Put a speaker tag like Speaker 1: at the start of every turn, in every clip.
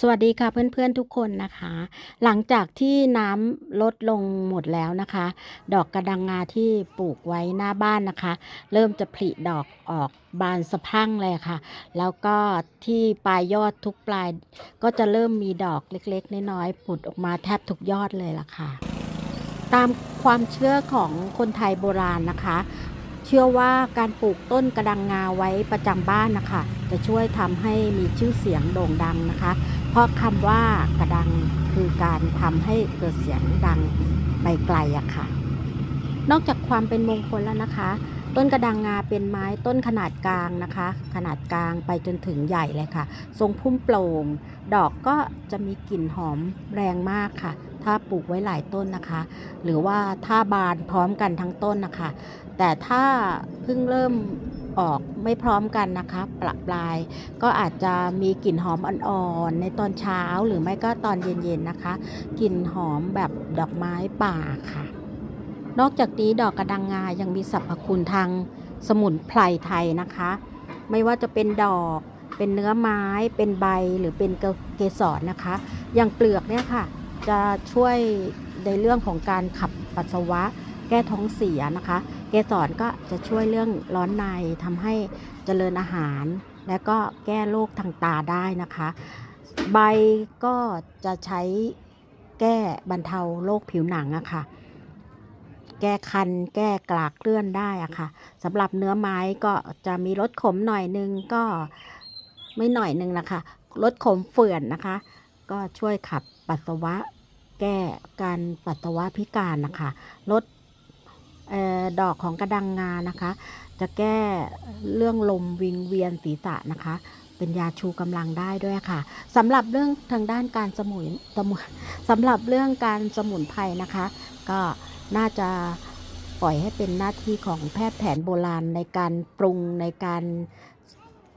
Speaker 1: สวัสดีค่ะเพื่อนๆทุกคนนะคะ หลังจากที่น้ำลดลงหมดแล้วนะคะ ดอกกระดังงาที่ปลูกไว้หน้าบ้านนะคะ เริ่มจะผลิดอกออกบานสะพั่งเลยค่ะ แล้วก็ที่ปลายยอดทุกปลาย ก็จะเริ่มมีดอกเล็กๆ น้อยๆผุดออกมาแทบทุกยอดเลยล่ะค่ะ ตามความเชื่อของคนไทยโบราณนะคะ เชื่อว่าการปลูกต้นกระดังงาไว้ประจำบ้านนะคะ จะช่วยทำให้มีชื่อเสียงโด่งดังนะคะ เพราะคำว่ากระดังคือการทำให้เกิดเสียงดังไปไกลอะค่ะ นอกจากความเป็นมงคลแล้วนะคะ ต้นกระดังงาเป็นไม้ต้นขนาดกลางนะคะ ขนาดกลางไปจนถึงใหญ่เลยค่ะ ทรงพุ่มโปร่ง ดอกก็จะมีกลิ่นหอมแรงมากค่ะ ถ้าปลูกไว้หลายต้นนะคะ หรือว่าถ้าบานพร้อมกันทั้งต้นนะคะ แต่ถ้าเพิ่งเริ่มออกไม่พร้อมกันนะคะประปลาย ก็อาจจะมีกลิ่นหอมอ่อนๆในตอนเช้าหรือไม่ก็ตอนเย็นๆนะคะกลิ่นหอมแบบดอกไม้ป่าค่ะ นอกจากนี้ดอกกระดังงายังมีสรรพคุณทางสมุนไพรไทยนะคะ ไม่ว่าจะเป็นดอกเป็นเนื้อไม้เป็นใบหรือเป็นเกสรนะคะ อย่างเปลือกเนี่ยค่ะ จะช่วยในเรื่องของการขับปัสสาวะ แก้ท้องเสียนะคะ เกสรก็จะช่วยเรื่องร้อนในทำให้เจริญอาหาร และก็แก้โรคทางตาได้นะคะ ใบก็จะใช้แก้บรรเทาโรคผิวหนังอะค่ะแก้คัน แก้กลากเลื่อนได้อะค่ะสำหรับเนื้อไม้ก็จะมีรสขมหน่อยนึงก็ไม่หน่อยนึงนะคะรสขมเฝื่อนนะคะ ก็ช่วยขับปัสสาวะ แก้การปัสสาวะพิการนะคะลดออดอกของกระดังงานะคะ จะแก้เรื่องลมวิงเวียนศีรษะนะคะ เป็นยาชูกำลังได้ด้วยค่ะสำหรับเรื่องทางด้านการสมุนสมุนสำหรับเรื่องการสมุนไพรนะคะ ก็น่าจะปล่อยให้เป็นหน้าที่ของแพทย์แผนโบราณในการปรุงในการ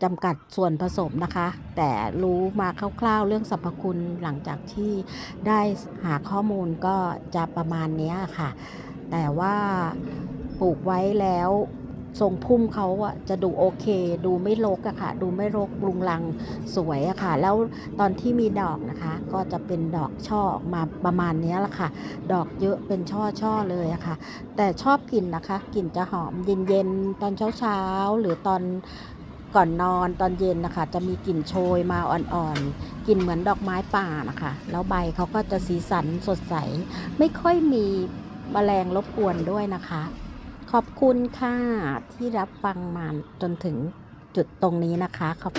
Speaker 1: จำกัดส่วนผสมนะคะ แต่รู้มาคร่าวๆ เรื่องสรรพคุณหลังจากที่ได้หาข้อมูลก็จะประมาณนี้ค่ะ แต่ว่าปลูกไว้แล้วทรงพุ่มเขาอะจะดูโอเค ดูไม่รกอะค่ะ ดูไม่รกรุงรังสวยอะค่ะ แล้วตอนที่มีดอกนะคะ ก็จะเป็นดอกช่อออกมาประมาณนี้ละค่ะ ดอกเยอะเป็นช่อช่อเลยอะค่ะ แต่ชอบกลิ่นนะคะกลิ่นจะหอมเย็นๆตอนเช้าๆหรือตอน ก่อนนอนตอนเย็นนะคะ จะมีกลิ่นโชยมาอ่อนๆกลิ่นเหมือนดอกไม้ป่านะคะ แล้วใบเขาก็จะสีสันสดใส ไม่ค่อยมีแมลงรบกวนด้วยนะคะ ขอบคุณค่ะที่รับฟังมาจนถึงจุดตรงนี้นะคะขอบ